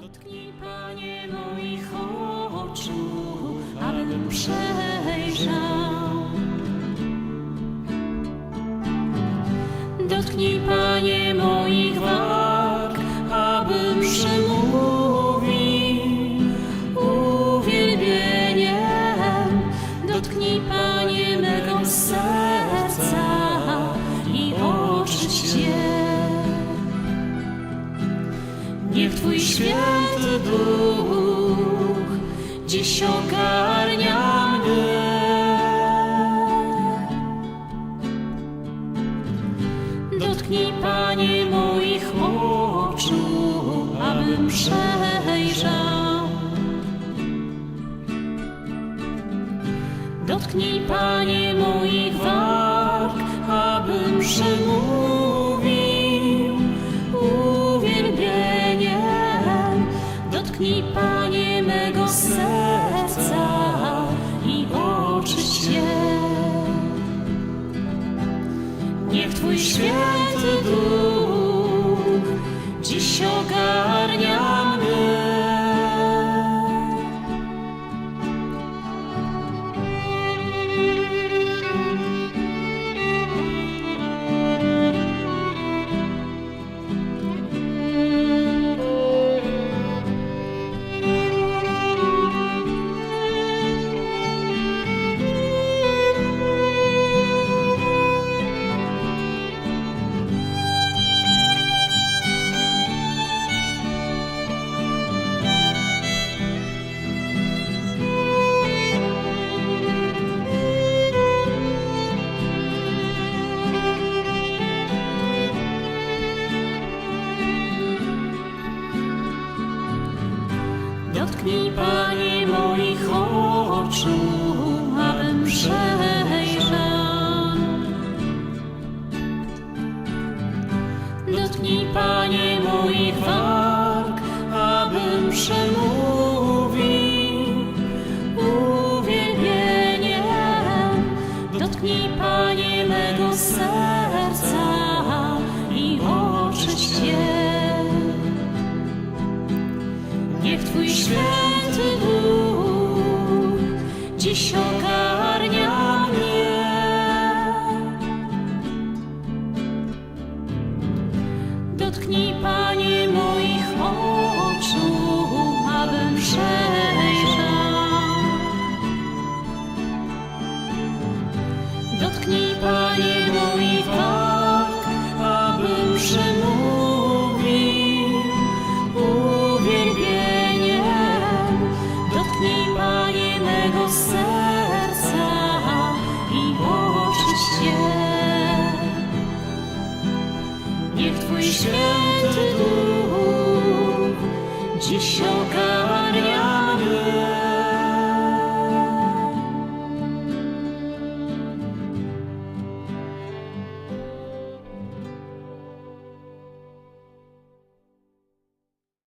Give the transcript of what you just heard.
Dotknij, Panie, moich oczu, abym przejrzał. Dotknij, Panie, moich warg, abym przemówił uwielbieniem. Dotknij, Panie, mego serca i oczyść je. Niech Twój święty duch dziś ogarnia mnie. Dotknij, Panie, moich oczu, abym przejrzał. Dotknij, Panie, moich Niech Dotknij, Panie, moich oczu, abym przejrzał. Dotknij, Panie, moich warg, abym przemówił Niech Twój święty duch dziś ogarnia mnie. Dotknij, Panie, moich oczu, abym przejrzał. Dotknij, Panie, Niech Twój święty duch dziś oka